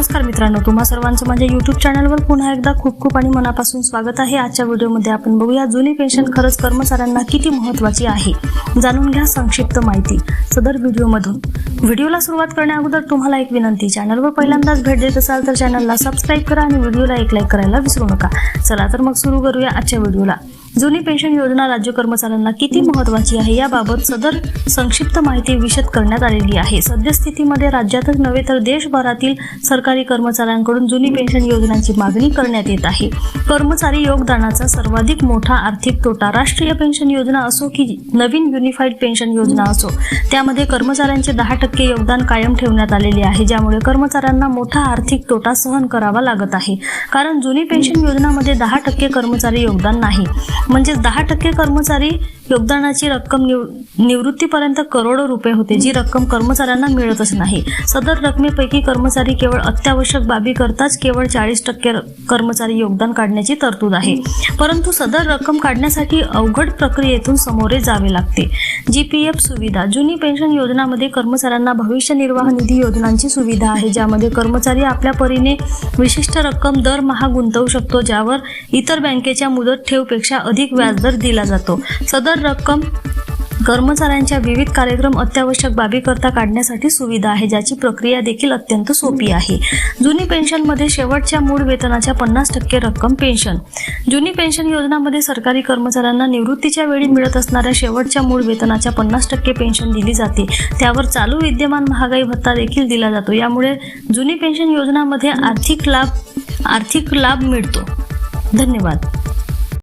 नमस्कार मित्रांनो तुम्हा सर्वांचं माझ्या युट्यूब चॅनलवर पुन्हा एकदा खूप खूप आणि मनापासून स्वागत आहे. आजच्या व्हिडिओमध्ये आपण बघूया जुनी पेन्शन खरंच कर्मचाऱ्यांना किती महत्त्वाची आहे. जाणून घ्या संक्षिप्त माहिती. सदर व्हिडिओमधून. व्हिडिओला सुरुवात करण्या अगोदर तुम्हाला एक विनंती चॅनलवर पहिल्यांदाच भेट देत असाल तर चॅनलला सबस्क्राईब करा आणि व्हिडिओला एक लाईक करायला विसरू नका. चला तर मग सुरू करूया आजच्या व्हिडिओला. जुनी पेन्शन योजना राज्य कर्मचाऱ्यांना किती महत्वाची आहे याबाबत सदर संक्षिप्त माहिती विशद करण्यात आलेली आहे. सद्यस्थितीमध्ये राज्यातच नव्हे तर देशभरातील सरकारी कर्मचाऱ्यांकडून जुनी पेन्शन योजनांची मागणी करण्यात येत आहे. कर्मचारी योगदानाचा सर्वाधिक मोठा आर्थिक तोटा राष्ट्रीय पेन्शन योजना असो की नवीन युनिफाईड पेन्शन योजना असो त्यामध्ये कर्मचाऱ्यांचे दहा टक्के योगदान कायम ठेवण्यात आलेले आहे ज्यामुळे कर्मचाऱ्यांना मोठा आर्थिक तोटा सहन करावा लागत आहे. कारण जुनी पेन्शन योजनामध्ये दहा टक्के कर्मचारी योगदान नाही. म्हणजेच दहा टक्के कर्मचारी योगदानाची रक्कम निव निवृत्तीपर्यंत करोडो रुपये होते जी रक्कम कर्मचाऱ्यांना मिळतच नाही. सदर रकमेपैकी कर्मचारी केवळ अत्यावश्यक बाबी करताच केवळ चाळीस टक्के कर्मचारी योगदान काढण्याची तरतूद आहे. परंतु सदर रक्कम काढण्यासाठी अवघड प्रक्रियेतून समोरे जावे लागते. जी पी एफ सुविधा जुनी पेन्शन योजनामध्ये कर्मचाऱ्यांना भविष्य निर्वाह निधी योजनांची सुविधा आहे ज्यामध्ये कर्मचारी आपल्या परीने विशिष्ट रक्कम दरमहा गुंतवू शकतो ज्यावर इतर बँकेच्या मुदत ठेवपेक्षा अधिक अधिक व्याजदर दिला जातो. सदर रक्कम कर्मचाऱ्यांच्या विविध कार्यक्रम अत्यावश्यक बाबीकरता काढण्यासाठी सुविधा आहे ज्याची प्रक्रिया देखील अत्यंत सोपी आहे. जुनी पेन्शनमध्ये शेवटच्या मूळ वेतनाच्या पन्नास टक्के रक्कम पेन्शन. जुनी पेन्शन योजनामध्ये सरकारी कर्मचाऱ्यांना निवृत्तीच्या वेळी मिळत असणाऱ्या शेवटच्या मूळ वेतनाच्या पन्नास टक्के पेन्शन दिली जाते. त्यावर चालू विद्यमान महागाई भत्ता देखील दिला जातो. यामुळे जुनी पेन्शन योजनामध्ये आर्थिक लाभ आर्थिक लाभ मिळतो. धन्यवाद.